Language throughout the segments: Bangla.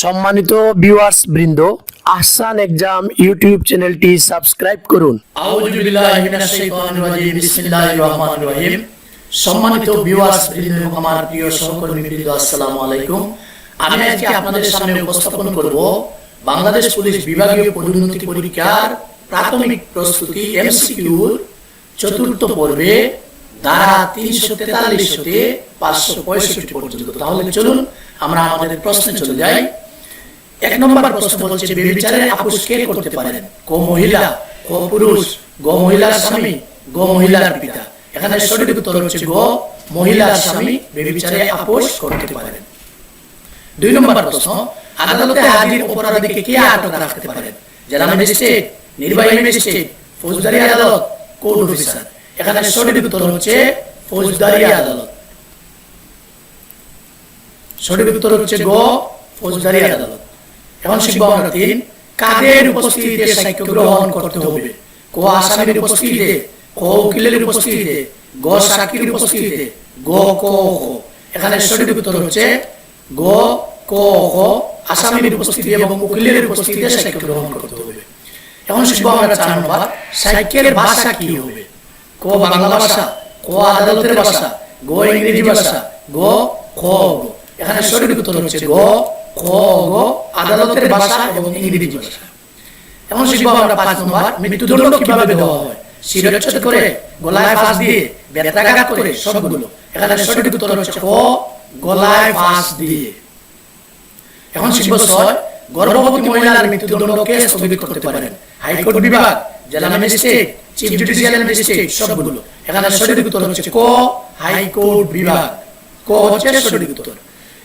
সম্মানিত ভিউয়ার্স বৃন্দ, আহসান এক্সাম ইউটিউব চ্যানেলটি সাবস্ক্রাইব করুন। সম্মানিত ভিউয়ার্স বৃন্দ আমার প্রিয় সহকর্মী বৃন্দ আসসালামু আলাইকুম। আমি আজকে আপনাদের সামনে উপস্থাপন করব বাংলাদেশ পুলিশ বিভাগীয় পদোন্নতি পরীক্ষার প্রাথমিক প্রস্তুতি এমসিকিউর চতুর্থ পর্বে, ধারা তিনশো তেতাল্লিশ হতে পাঁচশো পঁয়ষট্টি পর্যন্ত। তাহলে চলুন আমরা আমাদের প্রশ্নে চলে যাই। এক নম্বর প্রশ্ন বলছে বেবিচারের আপোষ কে করতে পারেন? গো মহিলা গো পুরুষ, গো মহিলার স্বামী, গো মহিলার পিতা। এখানে সঠিক উত্তর হচ্ছে গো মহিলার স্বামী বেবিচারে আপোষ করতে পারেন। দুই নম্বর প্রশ্ন, আদালতে হাজির অপরাধীকে কে আটক রাখতে পারেন? জেলা ম্যাজিস্ট্রেট, নির্বাহী ম্যাজিস্ট্রেট, ফৌজদারি আদালত, কোর্ট অফিসার। এখানে সঠিক উত্তর হচ্ছে ফৌজদারি আদালত। সঠিক উত্তর হচ্ছে গো ফৌজদারি আদালত। এখন শিখব আমরা তিন। কাদের উপস্থিতিতে সাক্ষ্য গ্রহণ করতে হবে? কো আসামির উপস্থিতিতে, কো উকিলের উপস্থিতিতে, গো সাক্ষীর উপস্থিতিতে, গো কো এখানে সঠিক উত্তর হচ্ছে গো, কো আসামির উপস্থিতি এবং উকিলের উপস্থিতিতে সাক্ষ্য গ্রহণ করতে হবে। এখন শিখব আমরা চার নম্বর, সাক্ষ্যের ভাষা কি হবে? কো বাংলা ভাষা, কো আদালতের ভাষা, গো ইংরেজি ভাষা, গো, খ এখানে সঠিক উত্তর হচ্ছে গো। খ গো, আদালতের ভাষা এবং ইংরেজি ভাষা। এখন শিখব আমরা পাঁচ নম্বর, মৃত্যুদণ্ড কীভাবে দেওয়া হয়? শিরচ্ছেদ করে, গলায় ফাঁস দিয়ে বেত্রাঘাত করে সবগুলো। এখানে সঠিক উত্তর হচ্ছে ক, গলায় ফাঁস দিয়ে। এখন শিখব ছয়, গর্ভবতী মহিলার মৃত্যুদণ্ডকে স্থগিত করতে পারেন? হাইকোর্ট বিভাগ, জেলা ম্যাজিস্ট্রেট, চিফ জুডিশিয়াল ম্যাজিস্ট্রেট, সবগুলো। এখানে সঠিক উত্তর হচ্ছে ক, হাইকোর্ট বিভাগ। ক হচ্ছে সঠিক উত্তর।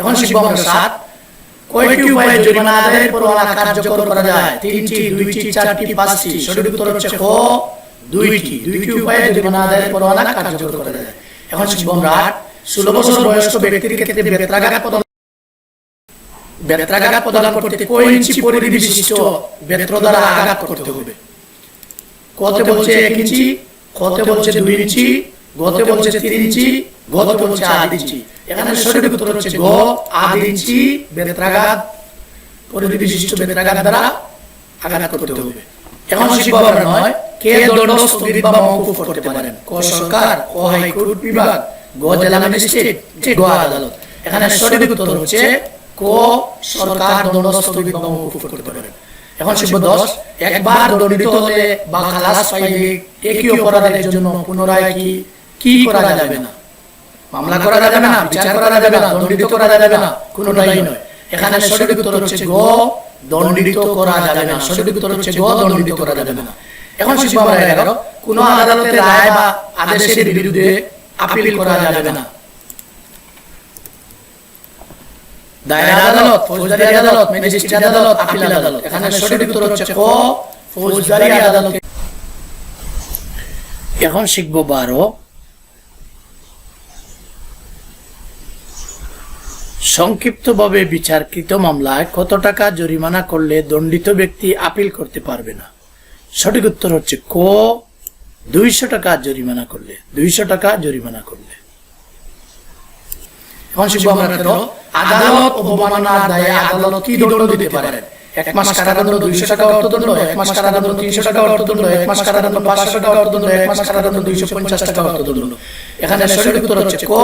এখন শিখব আমরা সাত কয়টি উপায়ে জরিমানা আদায়ের পরোয়ানা কার্যকর করা যায়, তিনটি, দুইটি, চারটি, পাঁচটি, সঠিক উত্তর হচ্ছে ক দুইটি। দুইটি উপায়ে জরিমানা আদায়ের পরোয়ানা কার্যকর করা যায়। এখন শিখব আমরা ষোলো বছর বয়স্ক ব্যক্তির ক্ষেত্রে বেত্রাঘাত প্রদান বেত্রাঘাত প্রদান করতে কয় ইঞ্চি পরিধি বিশিষ্ট বেত্র দ্বারা আঘাত করতে হবে। কতে বলছে এক ইঞ্চি, কতে বলছে দুই ইঞ্চি গতে বলছে তিন ইঞ্চি, গতে বলছে আট ইঞ্চি। এখানে সঠিক উত্তর হচ্ছে গ আট ইঞ্চি, বেত্রাঘাত, পরিধি বিশিষ্ট বেত্রাঘাত দ্বারা আঘাত করতে হবে। এখন আমরা নয়, কে দণ্ড স্থগিত বা মওকুফ করতে পারেন? ক সরকার, ক হাইকোর্ট বিভাগ, গ জেলা ম্যাজিস্ট্রেট, যে গ আদালত। এখানে সঠিক উত্তর হচ্ছে ক সরকার দণ্ড স্থগিত বা মওকুফ করতে পারেন। এখন শিখব দশ, একবার দণ্ডিত হলে বা খালাস পাইলে একই অপরাধের জন্য পুনরায় কি কি করা যাবে না? মামলা করা যাবে না বিচার করা যাবে না দণ্ডিত করা যাবে না কোনোটাই নয়। এখানে সঠিক উত্তর হচ্ছে গ দণ্ডিত করা যাবে না। সঠিক উত্তর হচ্ছে গ দণ্ডিত করা যাবে না। এখন শিখব আমরা এগারো কোন আদালতের রায় বা আদেশের বিরুদ্ধে আপিল করা যাবে না। দায়রা আদালত ফৌজদারি আদালত ম্যাজিস্ট্রেট আদালত আপিল আদালত। এখানে সঠিক উত্তর হচ্ছে ক ফৌজদারি আদালত। এখন শিখব বারো। সংক্ষিপ্তভাবে বিচারকৃত মামলায় কত টাকা জরিমানা করলে দণ্ডিত ব্যক্তি আপিল করতে পারবে না? সঠিক উত্তর হচ্ছে ক। দুইশো টাকা জরিমানা করলে, দুইশো টাকা জরিমানা করলে। আদালত কি দণ্ড দিতে পারেন? এক মাস কারাদণ্ড দুইশো টাকা অর্থদণ্ড, এক মাস কারাদণ্ড তিনশো টাকা অর্থদণ্ড, এক মাস কারাদণ্ড পাঁচশো টাকা অর্থদণ্ড, এক মাস কারাদণ্ড দুইশো পঞ্চাশ টাকা অর্থদণ্ড। এখানে সঠিক উত্তর হচ্ছে ক,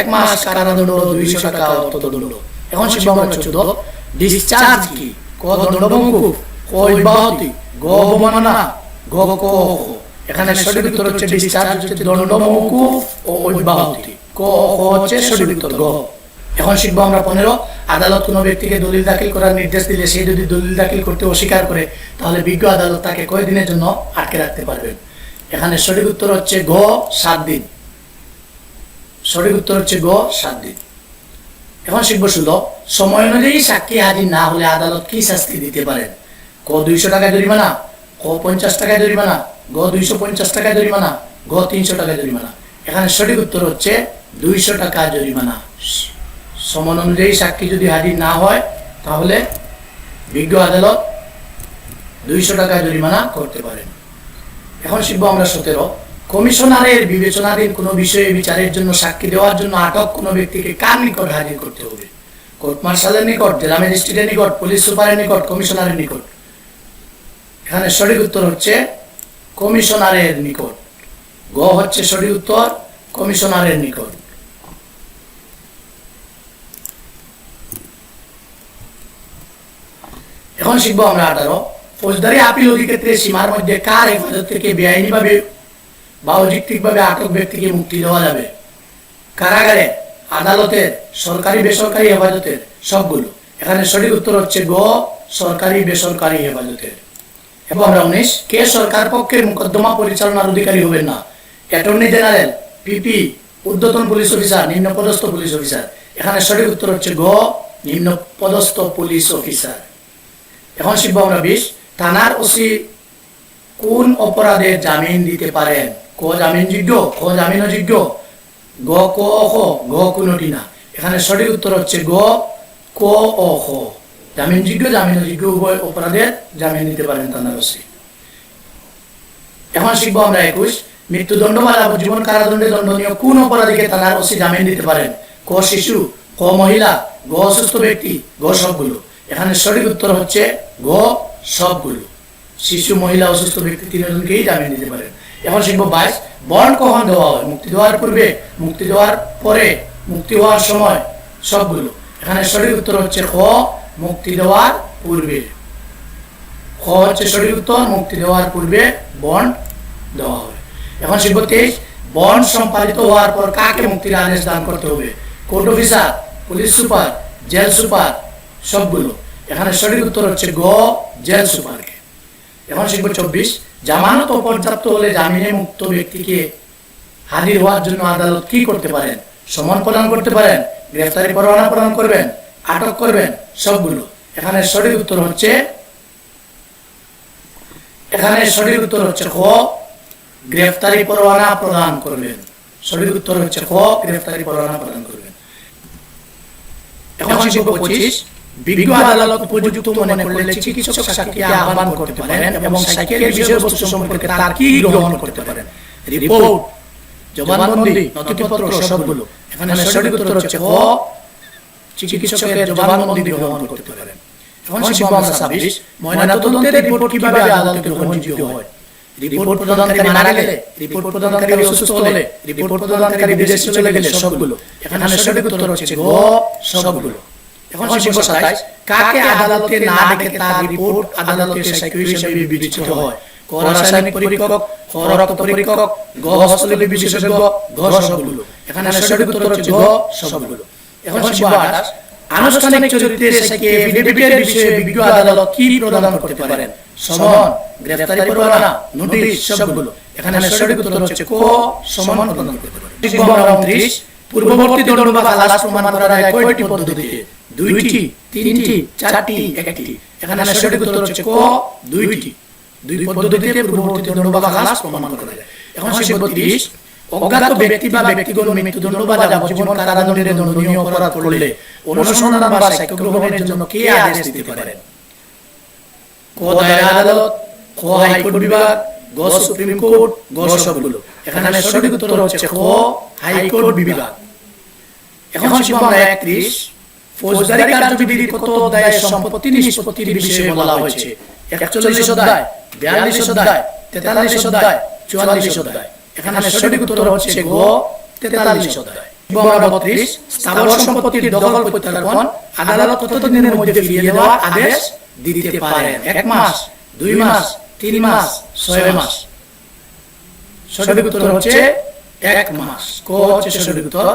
এক মাস কারাদণ্ড দুইশো টাকা অর্থদণ্ড। এখন চোদ্দ ডিসচার্জ কি? ক ক গ অবমাননা, গ ক এখানে উত্তর হচ্ছে ডিসচার্জ হচ্ছে ও অব্যাহতি। ক হচ্ছে সঠিক উত্তর, গ। এখন শিখব আমরা পনেরো। আদালত কোনো ব্যক্তিকে দলিল দাখিল করার নির্দেশ দিলে সে যদি দলিল দাখিল করতে অস্বীকার করে, তাহলে বিজ্ঞ আদালত তাকে কয়েকদিনের জন্য আটকে রাখতে পারবেন এখানে সঠিক উত্তর হচ্ছে গ, সাত দিন। সঠিক উত্তর হচ্ছে গ, সাত দিন। এখন শিখব ষোলো। সময় অনুযায়ী সাক্ষী হাজির না হলে আদালত কি শাস্তি দিতে পারেন ক, দুইশো টাকায় জরিমানা। ক, পঞ্চাশ টাকায় জরিমানা। গ, দুইশো পঞ্চাশ টাকায় জরিমানা। গ, তিনশো টাকায় জরিমানা। এখানে সঠিক উত্তর হচ্ছে দুইশো টাকা জরিমানা। সমন অনুযায়ী সাক্ষী যদি হাজির না হয়, তাহলে বিজ্ঞ আদালত দুইশো টাকা জরিমানা করতে পারেন। এখন শিখব আমরা সতেরো। কমিশনারের বিবেচনাধীন কোনো বিষয়ে বিচারের জন্য সাক্ষী দেওয়ার জন্য আটক কোনো ব্যক্তিকে কার নিকট হাজির করতে হবে? কোর্ট মার্শালের নিকট, জেলা ম্যাজিস্ট্রেটের নিকট, পুলিশ সুপারের নিকট, কমিশনারের নিকট? এখানে সঠিক উত্তর হচ্ছে কমিশনারের নিকট। গ হচ্ছে সঠিক উত্তর, কমিশনারের নিকট। এখন শিখব আমরা আঠারো। ফৌজদারি আপিল অধিক্ষেত্রে সীমার মধ্যে কার হেফাজত থেকে বেআইনিভাবে বা অযৌক্তিকভাবে আটক ব্যক্তিকে মুক্তি দেওয়া যাবে? কারাগারে, আদালতের, সরকারি, বেসরকারি হেফাজতের সবগুলো। এখানে সঠিক উত্তর হচ্ছে গ, সরকারি, বেসরকারি হেফাজতের। এবং আমরা উনিশ, কে সরকার পক্ষে মোকদ্দমা পরিচালনার অধিকারী হবেন না? অ্যাটর্নি জেনারেল, পিপি, ঊর্ধ্বতন পুলিশ অফিসার নিম্ন পদস্থ পুলিশ অফিসার। এখানে সঠিক উত্তর হচ্ছে গ নিম্ন পদস্থ পুলিশ অফিসার। এখন শিখব বিশ থানার ওসি কোন অপরাধে জামিন দিতে পারেন ক জামিনযোগ্য খ জামিনযোগ্য গ, ক, অ গ কোনটি না। এখানে সঠিক উত্তর হচ্ছে গ, ক, অ, খ। জামিনযোগ্য জামিনযোগ্য উভয় অপরাধের জামিন দিতে পারেন থানার ওসি। এখন শিখব আমরা একুশ। মৃত্যুদণ্ড বা জীবন কারাদণ্ডে দণ্ডনীয় কোন অপরাধীকে থানার ওসি জামিন দিতে পারেন? ক শিশু, ক মহিলা, গ অসুস্থ ব্যক্তি, গ সবগুলো এখানে সঠিক উত্তর হচ্ছে গ সবগুলো শিশু, মহিলা, অসুস্থ ব্যক্তি তিনজনকেই জামিন দিতে পারেন এখন শিখব বাইশ। বন্ড কখন দেওয়া হয়? মুক্তি দেওয়ার পূর্বে, মুক্তি দেওয়ার পরে, মুক্তি হওয়ার সময় সবগুলো এখানে সঠিক উত্তর হচ্ছে খ, মুক্তি দেওয়ার পূর্বে। খ হচ্ছে সঠিক উত্তর, মুক্তি দেওয়ার পূর্বে বন্ড দেওয়া হবে এখন শিখব তেইশ। বন্ড সম্পাদিত হওয়ার পর কাকে মুক্তির আদেশ দান করতে হবে? Court officer, police super, jail super, সবগুলো। এখানে সঠিক উত্তর হচ্ছে গ, জেল সুপারকে। এখন শিখব চব্বিশ। জামানত অপর্যাপ্ত হলে জামিনে মুক্ত ব্যক্তিকে হাজির হওয়ার জন্য আদালত কি করতে পারেন? সমন প্রদান করতে পারেন, গ্রেফতারি পরোয়ানা প্রদান করবেন, আটক করবেন, সবগুলো। এখানে সঠিক উত্তর হচ্ছে, এখানে সঠিক উত্তর হচ্ছে খ, গ্রেফতারি পরোয়ানা প্রদান করবেন। সঠিক উত্তর হচ্ছে খ, গ্রেফতারি পরোয়ানা প্রদান করবেন। এখন শিখব পঁচিশ। বিজ্ঞ আদালত উপযুক্ত মনে করলে চিকিৎসক সাক্ষীকে আহ্বান করতে পারেন এবং সাক্ষীর বিষয়বস্তু সম্পর্কে তার কি গ্রহণ করতে পারেন? রিপোর্ট, জবানবন্দি, নথিপত্র, সবগুলো। এখানে সঠিক উত্তর হচ্ছে খ চিকিৎসকের জবানবন্দি গ্রহণ করতে পারেন। এখন আমরা ছাব্বিশ। ময়নাতদন্তের রিপোর্ট কীভাবে আদালতে গ্রহণযোগ্য হয়? রিপোর্ট প্রদানকারী মারা গেলে, রিপোর্ট প্রদানকারী অসুস্থ হলে, রিপোর্ট প্রদানকারী বিদেশে চলে গেলে সবগুলো। এখানে সঠিক উত্তর হচ্ছে গ, সবগুলো। এখন শিখব সাতাইশ। কাকে আদালতে না ডেকে তার রিপোর্ট আদালতের সাক্ষ্য হিসেবে বিবেচিত হয়? রাসায়নিক পরীক্ষক, খ পরীক্ষক, গ বিশেষজ্ঞ, ঘ সবগুলো এখানে সঠিক উত্তর হচ্ছে গ সবগুলো এখন শিখব আঠাশ। আনুষ্ঠানিক চরিত্রের সাক্ষী এফিডেভিটের বিষয়ে বিজ্ঞ আদালত কি প্রদান করতে পারেন? সমন, গ্রেফতারি পরোয়ানা, নোটিশ সবগুলো এখানে সঠিক উত্তর হচ্ছে ক, সমন প্রদান করতে পারেন। পূর্ববর্তী দণ্ড বা খালাস প্রমাণ করার হয় কয়টি পদ্ধতিতে? দুইটি, তিনটি, চারটি, একটি। এখানে সঠিক উত্তর হচ্ছে ক, দুইটি। দুই পদ্ধতিতে পূর্ববর্তী দণ্ড বা খালাস প্রমাণ করা যায়। এখন শিখব তিরিশ অজ্ঞাত ব্যক্তি বা ব্যক্তিগত মৃত্যুদণ্ড বা যাবজ্জীবন কারাদণ্ডের দণ্ডনীয় অপরাধ করলে অনুসন্ধান বা সাক্ষ্য গ্রহণের জন্য কে আদেশ দিতে পারেন ক দায়রা আদালত, খ হাইকোর্ট বিভাগ, গ সুপ্রিম কোর্ট, গ সবগুলো। এখানে সঠিক উত্তর হচ্ছে খ হাইকোর্ট বিভাগ। এখন শিখব একত্রিশ। ফৌজদারি কার্যবিধির কত অধ্যায়ের সম্পত্তি নিষ্পত্তির বিষয়ে বলা হয়েছে? একচল্লিশ অধ্যায়, বিয়াল্লিশ অধ্যায়, তেতাল্লিশ অধ্যায়, চুয়াল্লিশ অধ্যায়। এখানে সঠিক উত্তর হচ্ছে গ, তেতাল্লিশ অধ্যায়। আদেশ এক দুই ছয় সঠিক উত্তর হচ্ছে এক মাস। ক হচ্ছে সঠিক উত্তর?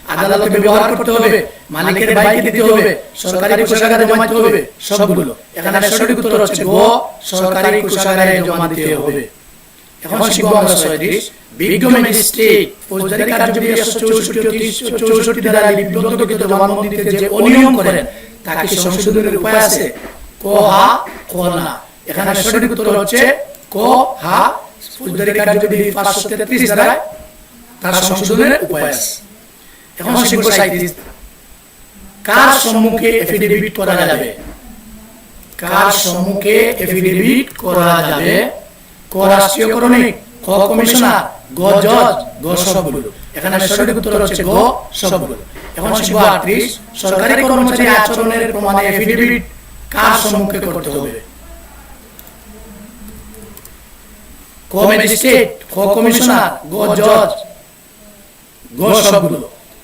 আদালতে ব্যবহার করতে হবে মালিকের বাইকে দিতে হবে সরকারি কোষাগারে জমা দিতে হবে সবগুলো। এখানে সঠিক উত্তর হচ্ছে গ সরকারি কোষাগারে জমা দিতে হবে। এখন শিখব আমরা ছয়ত্রিশ বিজ্ঞ ম্যাজিস্ট্রেট ফৌজদারি কার্যবিধি একশো চৌষট্টি চৌষট্টি দ্বারা যে অনিয়ম করেন তাকে সংশোধনের উপায় আছে। ক হা ক না। এখানে সঠিক উত্তর হচ্ছে ক হা ফৌজদারি কার্যবিধি পাঁচশো তেত্রিশ দ্বারা তার সংশোধনের উপায় আছে। এখন শিখব সাঁইত্রিশ কার সম্মুখে এফিডেভিট করা যাবে? কার সম্মুখে এফিডেভিট করা যাবে? ক রাষ্ট্রীয় করণিক ক কমিশনার গ জজ গ সবগুলো। এখানে সঠিক উত্তর হচ্ছে গ সবগুলো। এখন শিখব আটত্রিশ সরকারি কর্মচারী আচরণের প্রমাণে এফিডেভিট কার সম্মুখে করতে হবে? ক ম্যাজিস্ট্রেট ক কমিশনার গ জজ গ সবগুলো।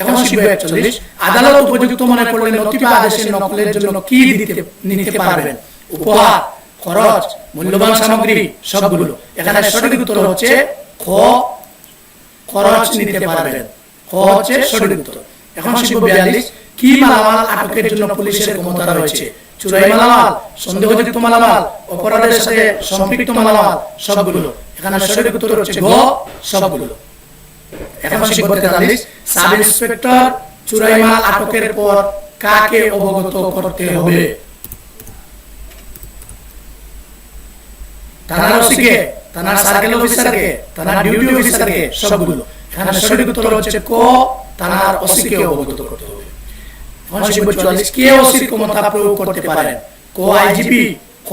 এখন শিখব একচল্লিশ আদালত উপযুক্ত মনে করলে নথি বা আদেশের নকলের জন্য কি দিতে নিতে পারবেন? উপহার খরচ মূল্যবান সামগ্রী সবগুলো। এখানে সঠিক উত্তর হচ্ছে খ খরচ নিতে পারবেন। খ হচ্ছে সঠিক উত্তর। এখন শিখব বিয়াল্লিশ কি মালামাল আটকের জন্য পুলিশের ক্ষমতা রয়েছে? চুরাই মালামাল সন্দেহযুক্ত মালামাল অপরাধের সাথে সম্পৃক্ত মালামাল সবগুলো। এখানে সঠিক উত্তর হচ্ছে গ সবগুলো। এখন শিখব তেতাল্লিশ। সাব ইন্সপেক্টর চুরাই আটকের পর কাকে অবগত করতে হবে? থানার ওসিকে, থানার সার্কেল অফিসারকে, থানার ডিউটি অফিসারকে সবগুলো। এখানে সঠিক উত্তর হচ্ছে ক, থানার ওসিকে অবগত করতে হবে। এখন শিখব চুয়াল্লিশ। কে ওসির ক্ষমতা প্রয়োগ করতে পারেন? ক আইজিপি ক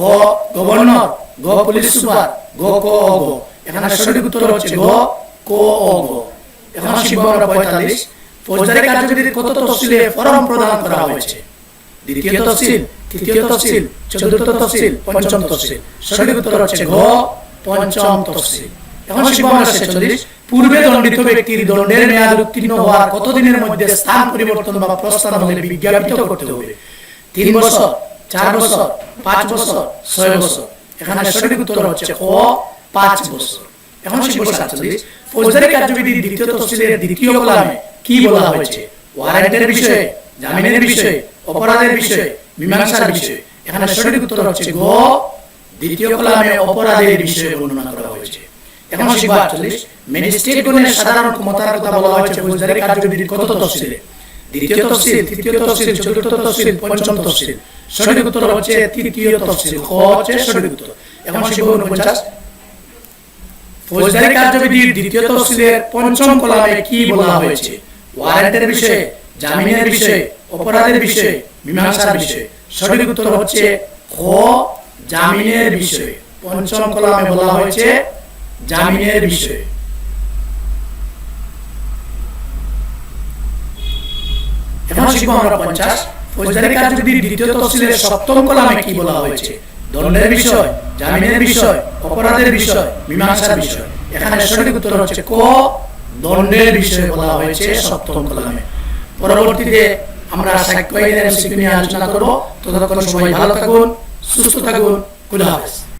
গভর্নর, গ পুলিশ সুপার, গ ক অ গ। এখানে সঠিক উত্তর হচ্ছে গ, ক অ গ। এখন শিখব আমরা পঁয়তাল্লিশ। ফৌজদারি কার্যবিধির কত তফসিলে ফরম প্রদান করা হয়েছে? দ্বিতীয় তফসিল, তৃতীয় তফসিল, চতুর্থ তফসিল, পঞ্চম তফসিল। সঠিক উত্তর হচ্ছে ঘ, পঞ্চম তফসিল। এখন শিখব আমরা ছেচল্লিশ। পূর্বে দণ্ডিত ব্যক্তির দণ্ডের মেয়াদ উত্তীর্ণ হওয়ার কতদিনের মধ্যে স্থান পরিবর্তন বা প্রস্থান হলে বিজ্ঞাপিত করতে হবে? তিন বছর, চার বছর, পাঁচ বছর, ছয় বছর। এখানে সঠিক উত্তর হচ্ছে ক, পাঁচ বছর। এখন শিখব সাতচল্লিশ ফৌজদারি কার্যবিধির দ্বিতীয় তফসিলের দ্বিতীয় কলামে কি বলা হয়েছে? ওয়ারেন্টের বিষয়ে জামিনের বিষয়ে অপরাধের বিষয়ে মীমাংসার বিষয়ে। এখানে সঠিক উত্তর হচ্ছে গ। দ্বিতীয় কলামে অপরাধের বিষয়ে বর্ণনা করা হয়েছে। এখন শিখব আটচল্লিশ ম্যাজিস্ট্রেটগণের সাধারণ ক্ষমতার কথা বলা হয়েছে ফৌজদারি কার্যবিধির কত তফসিলে? দ্বিতীয় তফসিল তৃতীয় তফসিল চতুর্থ তফসিল পঞ্চম তফসিল। সঠিক উত্তর হচ্ছে তৃতীয় তফসিল। খ হচ্ছে সঠিক উত্তর। এখন শিখব উনপঞ্চাশ ফৌজদারি কার্যবিধির দ্বিতীয় তফসিলের পঞ্চম কলামে কি বলা হয়েছে? ওয়ারেন্টের বিষয়ে, জামিনের বিষয়ে, অপরাধের বিষয়ে, মীমাংসার বিষয়ে। সঠিক উত্তর হচ্ছে খ, জামিনের বিষয়ে। পঞ্চম কলামে বলা হয়েছে জামিনের বিষয়ে। এখন শিখব আমরা পঞ্চাশ। ফৌজদারি কার্যবিধির দ্বিতীয় তফসিলের সপ্তম কলামে কি বলা হয়েছে? দণ্ডের বিষয়, জামিনের বিষয়, অপরাধের বিষয়, মীমাংসার বিষয়। এখানে সঠিক উত্তর হচ্ছে ক। দণ্ডের বিষয়ে বলা হয়েছে সপ্তম কলামে। পরবর্তীতে আমরা সাক্ষ্য আলোচনা করব। ততক্ষণ সবাই ভালো থাকুন, সুস্থ থাকুন। খুদা